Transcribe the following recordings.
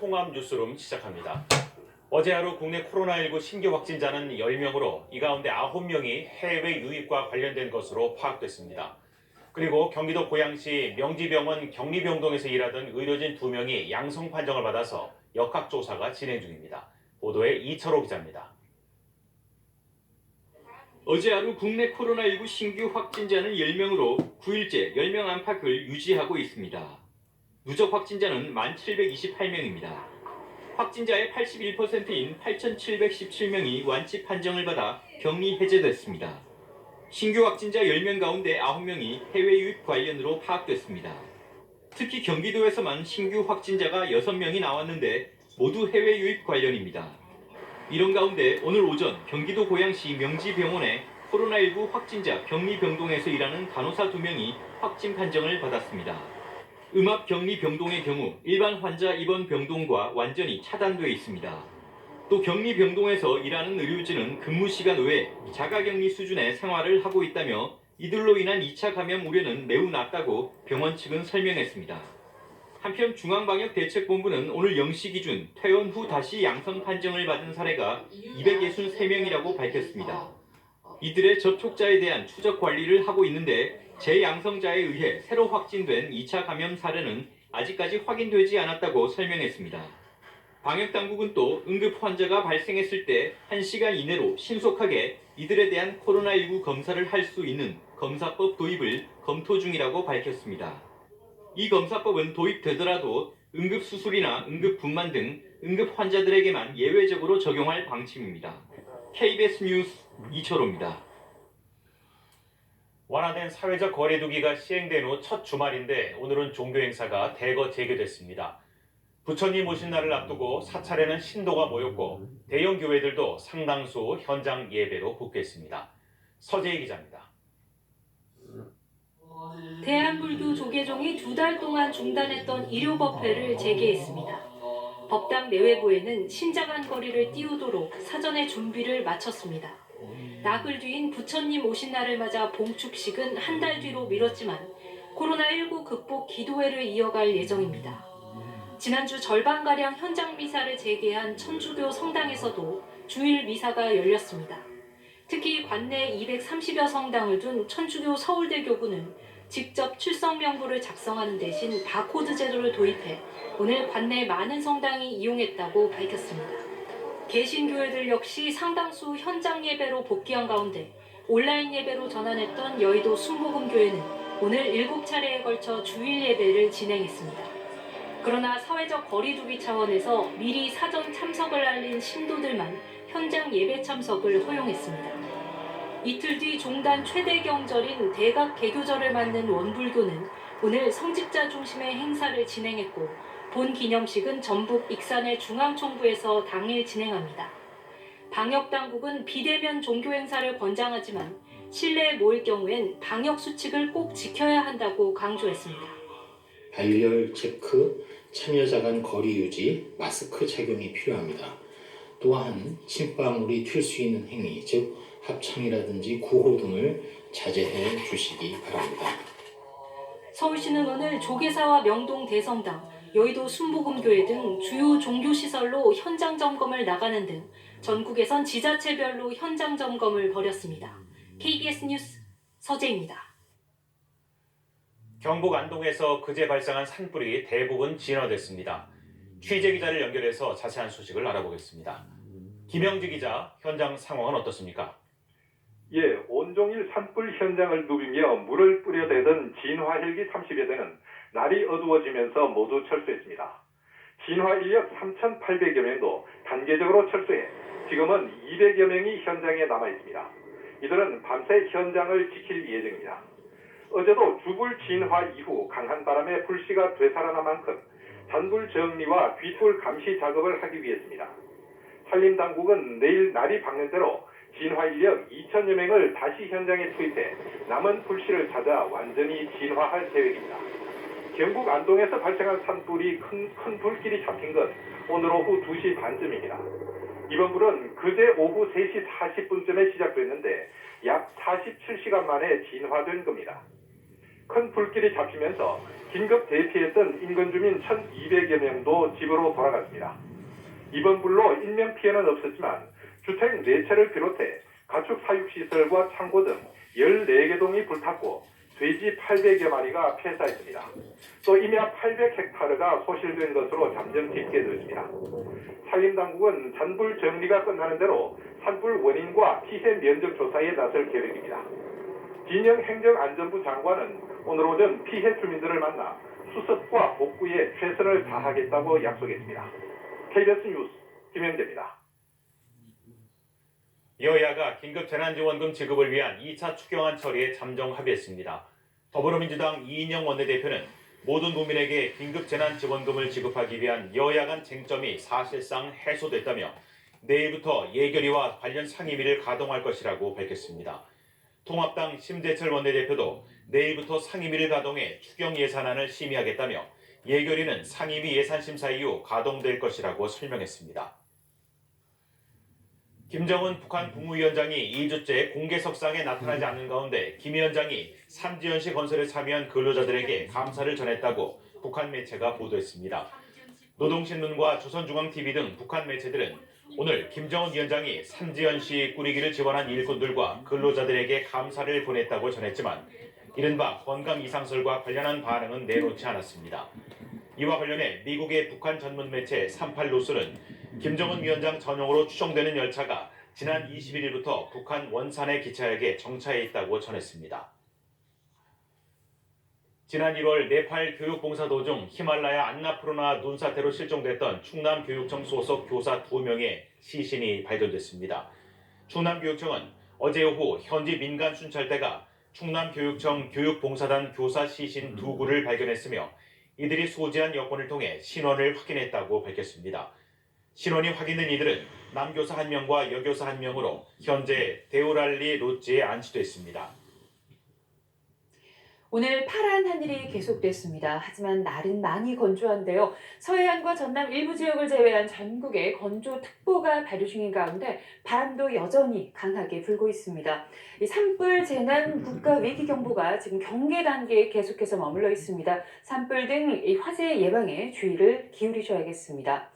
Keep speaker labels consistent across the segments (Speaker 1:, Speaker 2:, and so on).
Speaker 1: 통합 뉴스룸 시작합니다. 어제 하루 국내 코로나19 신규 확진자는 10명으로 이 가운데 9명이 해외 유입과 관련된 것으로 파악됐습니다. 그리고 경기도 고양시 명지병원 격리병동에서 일하던 의료진 2명이 양성 판정을 받아서 역학조사가 진행 중입니다. 보도에 이철호 기자입니다.
Speaker 2: 어제 하루 국내 코로나19 신규 확진자는 10명으로 9일째 10명 안팎을 유지하고 있습니다. 누적 확진자는 1,728명입니다. 확진자의 81%인 8,717명이 완치 판정을 받아 격리 해제됐습니다. 신규 확진자 10명 가운데 9명이 해외 유입 관련으로 파악됐습니다. 특히 경기도에서만 신규 확진자가 6명이 나왔는데 모두 해외 유입 관련입니다. 이런 가운데 오늘 오전 경기도 고양시 명지병원에 코로나19 확진자 격리 병동에서 일하는 간호사 2명이 확진 판정을 받았습니다. 음압 격리 병동의 경우 일반 환자 입원 병동과 완전히 차단돼 있습니다. 또 격리 병동에서 일하는 의료진은 근무 시간 외에 자가 격리 수준의 생활을 하고 있다며 이들로 인한 2차 감염 우려는 매우 낮다고 병원 측은 설명했습니다. 한편 중앙방역대책본부는 오늘 0시 기준 퇴원 후 다시 양성 판정을 받은 사례가 263명이라고 밝혔습니다. 이들의 접촉자에 대한 추적 관리를 하고 있는데 재양성자에 의해 새로 확진된 2차 감염 사례는 아직까지 확인되지 않았다고 설명했습니다. 방역당국은 또 응급 환자가 발생했을 때 1시간 이내로 신속하게 이들에 대한 코로나19 검사를 할 수 있는 검사법 도입을 검토 중이라고 밝혔습니다. 이 검사법은 도입되더라도 응급수술이나 응급분만 등 응급 환자들에게만 예외적으로 적용할 방침입니다. KBS 뉴스 이철호입니다.
Speaker 1: 완화된 사회적 거리두기가 시행된 후 첫 주말인데 오늘은 종교 행사가 대거 재개됐습니다. 부처님 오신 날을 앞두고 사찰에는 신도가 모였고 대형 교회들도 상당수 현장 예배로 복귀했습니다. 서재희 기자입니다.
Speaker 3: 대한불교 조계종이 두 달 동안 중단했던 일요법회를 재개했습니다. 법당 내외부에는 신장한 거리를 띄우도록 사전에 준비를 마쳤습니다. 나흘 뒤인 부처님 오신 날을 맞아 봉축식은 한 달 뒤로 미뤘지만 코로나19 극복 기도회를 이어갈 예정입니다. 지난주 절반가량 현장 미사를 재개한 천주교 성당에서도 주일 미사가 열렸습니다. 특히 관내 230여 성당을 둔 천주교 서울대 교구는 직접 출석 명부를 작성하는 대신 바코드 제도를 도입해 오늘 관내 많은 성당이 이용했다고 밝혔습니다. 개신교회들 역시 상당수 현장 예배로 복귀한 가운데 온라인 예배로 전환했던 여의도 순복음교회는 오늘 7차례에 걸쳐 주일 예배를 진행했습니다. 그러나 사회적 거리두기 차원에서 미리 사전 참석을 알린 신도들만 현장 예배 참석을 허용했습니다. 이틀 뒤 종단 최대 경절인 대각 개교절을 맞는 원불교는 오늘 성직자 중심의 행사를 진행했고 본 기념식은 전북 익산의 중앙총부에서 당일 진행합니다. 방역 당국은 비대면 종교 행사를 권장하지만 실내에 모일 경우엔 방역 수칙을 꼭 지켜야 한다고 강조했습니다.
Speaker 4: 발열 체크, 참여자 간 거리 유지, 마스크 착용이 필요합니다. 또한 침방울이 튈 수 있는 행위, 즉 합창이라든지 구호 등을 자제해 주시기 바랍니다.
Speaker 3: 서울시는 오늘 조계사와 명동 대성당, 여의도 순복음교회 등 주요 종교시설로 현장 점검을 나가는 등 전국에선 지자체별로 현장 점검을 벌였습니다. KBS 뉴스 서재입니다.
Speaker 1: 경북 안동에서 그제 발생한 산불이 대부분 진화됐습니다. 취재 기자를 연결해서 자세한 소식을 알아보겠습니다. 김영지 기자, 현장 상황은 어떻습니까?
Speaker 5: 예, 온종일 산불 현장을 누비며 물을 뿌려대던 진화 헬기 30여 대는 날이 어두워지면서 모두 철수했습니다. 진화 인력 3,800여 명도 단계적으로 철수해 지금은 200여 명이 현장에 남아 있습니다. 이들은 밤새 현장을 지킬 예정입니다. 어제도 주불 진화 이후 강한 바람에 불씨가 되살아난 만큼 잔불 정리와 귀불 감시 작업을 하기 위해서입니다. 산림당국은 내일 날이 밝는 대로 진화 인력 2천여 명을 다시 현장에 투입해 남은 불씨를 찾아 완전히 진화할 계획입니다. 경북 안동에서 발생한 산불이 큰, 큰 불길이 잡힌 건 오늘 오후 2시 반쯤입니다. 이번 불은 그제 오후 3시 40분쯤에 시작됐는데 약 47시간 만에 진화된 겁니다. 큰 불길이 잡히면서 긴급 대피했던 인근 주민 1,200여 명도 집으로 돌아갔습니다. 이번 불로 인명 피해는 없었지만 주택 4채를 비롯해 가축 사육시설과 창고 등 14개 동이 불탔고 돼지 800여 마리가 폐사했습니다. 또 임야 800헥타르가 소실된 것으로 잠정 집계되었습니다. 산림당국은 잔불 정리가 끝나는 대로 산불 원인과 피해 면적 조사에 나설 계획입니다. 진영 행정안전부 장관은 오늘 오전 피해 주민들을 만나 수습과 복구에 최선을 다하겠다고 약속했습니다. KBS 뉴스 김현재입니다.
Speaker 1: 여야가 긴급 재난지원금 지급을 위한 2차 추경안 처리에 잠정 합의했습니다. 더불어민주당 이인영 원내대표는 모든 국민에게 긴급 재난지원금을 지급하기 위한 여야 간 쟁점이 사실상 해소됐다며 내일부터 예결위와 관련 상임위를 가동할 것이라고 밝혔습니다. 통합당 심재철 원내대표도 내일부터 상임위를 가동해 추경 예산안을 심의하겠다며 예결위는 상임위 예산 심사 이후 가동될 것이라고 설명했습니다. 김정은 북한 국무위원장이 2주째 공개 석상에 나타나지 않는 가운데 김 위원장이 삼지연시 건설에 참여한 근로자들에게 감사를 전했다고 북한 매체가 보도했습니다. 노동신문과 조선중앙TV 등 북한 매체들은 오늘 김정은 위원장이 삼지연시 꾸리기를 지원한 일꾼들과 근로자들에게 감사를 보냈다고 전했지만 이른바 건강 이상설과 관련한 반응은 내놓지 않았습니다. 이와 관련해 미국의 북한 전문 매체 38노스는 김정은 위원장 전용으로 추정되는 열차가 지난 21일부터 북한 원산의 기차역에 정차해 있다고 전했습니다. 지난 1월 네팔 교육봉사 도중 히말라야 안나푸르나 눈사태로 실종됐던 충남교육청 소속 교사 2명의 시신이 발견됐습니다. 충남교육청은 어제 오후 현지 민간 순찰대가 충남교육청 교육봉사단 교사 시신 두 구를 발견했으며 이들이 소지한 여권을 통해 신원을 확인했다고 밝혔습니다. 신원이 확인된 이들은 남교사 한 명과 여교사 한 명으로 현재 데오랄리 로지에 안치돼 있습니다.
Speaker 6: 오늘 파란 하늘이 계속됐습니다. 하지만 날은 많이 건조한데요. 서해안과 전남 일부 지역을 제외한 전국에 건조특보가 발효 중인 가운데 바람도 여전히 강하게 불고 있습니다. 이 산불 재난 국가 위기 경보가 지금 경계 단계에 계속해서 머물러 있습니다. 산불 등이 화재 예방에 주의를 기울이셔야겠습니다.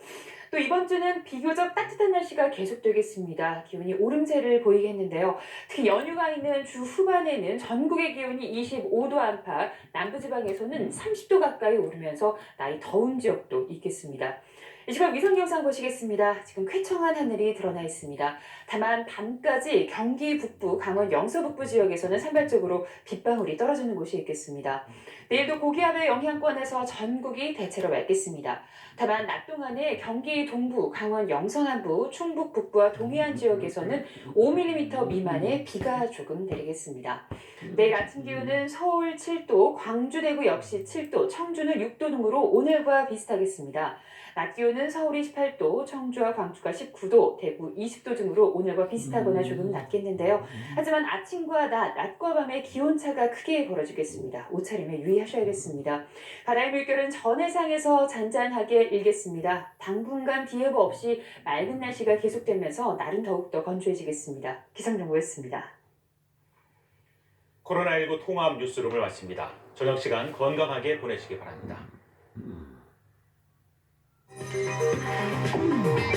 Speaker 6: 또 이번 주는 비교적 따뜻한 날씨가 계속되겠습니다. 기온이 오름세를 보이겠는데요. 특히 연휴가 있는 주 후반에는 전국의 기온이 25도 안팎, 남부지방에서는 30도 가까이 오르면서 나이 더운 지역도 있겠습니다. 이 시각 위성경상 보시겠습니다. 지금 쾌청한 하늘이 드러나 있습니다. 다만 밤까지 경기 북부, 강원 영서 북부 지역에서는 산발적으로 빗방울이 떨어지는 곳이 있겠습니다. 내일도 고기압의 영향권에서 전국이 대체로 맑겠습니다. 다만 낮 동안에 경기 동부, 강원 영서남부, 충북 북부와 동해안 지역에서는 5mm 미만의 비가 조금 내리겠습니다. 내일 아침 기온은 서울 7도, 광주 대구 역시 7도, 청주는 6도 등으로 오늘과 비슷하겠습니다. 낮 기온 은 서울이 18도, 청주와 광주가 19도, 대구 20도 등으로 오늘과 비슷하거나 조금 낮겠는데요. 하지만 아침과 낮, 낮과 밤의 기온차가 크게 벌어지겠습니다. 옷차림에 유의하셔야겠습니다. 바다의 물결은 전 해상에서 잔잔하게 일겠습니다. 당분간 비 예보 없이 맑은 날씨가 계속되면서 날은 더욱더 건조해지겠습니다. 기상정보였습니다.
Speaker 1: 코로나19 통합 뉴스룸을 마칩니다. 저녁 시간 건강하게 보내시기 바랍니다. Thank you.